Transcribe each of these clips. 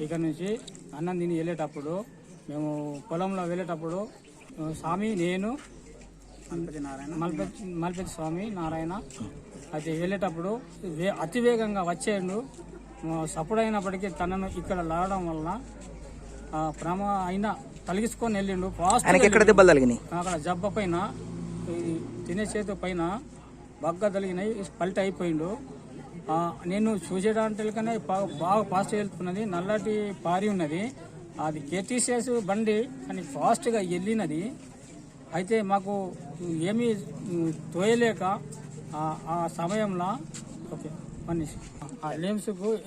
ఇక్కడ నుంచి అన్నం తిని వెళ్ళేటప్పుడు మేము పొలంలో వెళ్ళేటప్పుడు స్వామి నేను నారాయణ మల్పతి మల్పతి స్వామి నారాయణ అయితే వెళ్ళేటప్పుడు వే- అతి వేగంగా వచ్చేయండు. సపోర్ట్ అయినప్పటికీ తనను ఇక్కడ లాగడం వలన ఆ, ప్రమా అయినా తలిగించుకొని వెళ్ళిండు. ఫాస్ట్ ఎక్కడ దెబ్బలు అక్కడ జబ్బ పైన తినే చేతి పైన బగ్గ తగిలినాయి పల్ట అయిపోయిండు. నేను చూసేటాంటి కన్నా బాగా ఫాస్ట్ వెళ్తున్నది. నల్లటి పారి ఉన్నది. అది కేటీసీఎస్ బండి కానీ ఫాస్ట్గా వెళ్ళినది. అయితే మాకు ఏమీ తోయలేక ఆ- సమయంలో ఓకే మనిషి ఆ లిమ్స్కు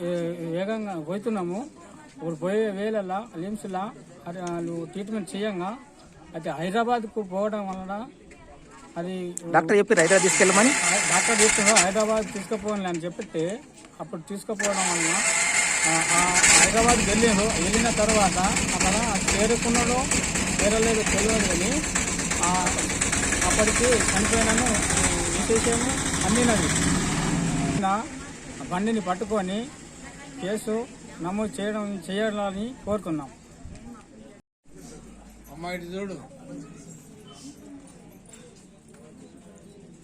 వేగంగా పోతున్నాము. ఇప్పుడు పోయే వేళల్లో లిమ్స్లో వాళ్ళు ట్రీట్మెంట్ చేయంగా. అయితే హైదరాబాద్కు పోవడం వలన అది డాక్టర్ చెప్పి హైదరాబాద్ తీసుకెళ్ళమని? డాక్టర్ చెప్తున్నారు హైదరాబాద్ తీసుకుపోవాలి అని చెప్పితే అప్పుడు తీసుకుపోవడం ఆ హైదరాబాద్ వెళ్ళాను వెళ్ళిన తర్వాత అక్కడ చేరుకున్నాడో చేరలేదు తెలియదు కానీ ఆ, అప్పటికి చనిపోయినాను విశేషము అందినది బండిని పట్టుకొని కేసు నమోదు చేయడం చేయాలని కోరుతున్నాం అమ్మాయి చూడు.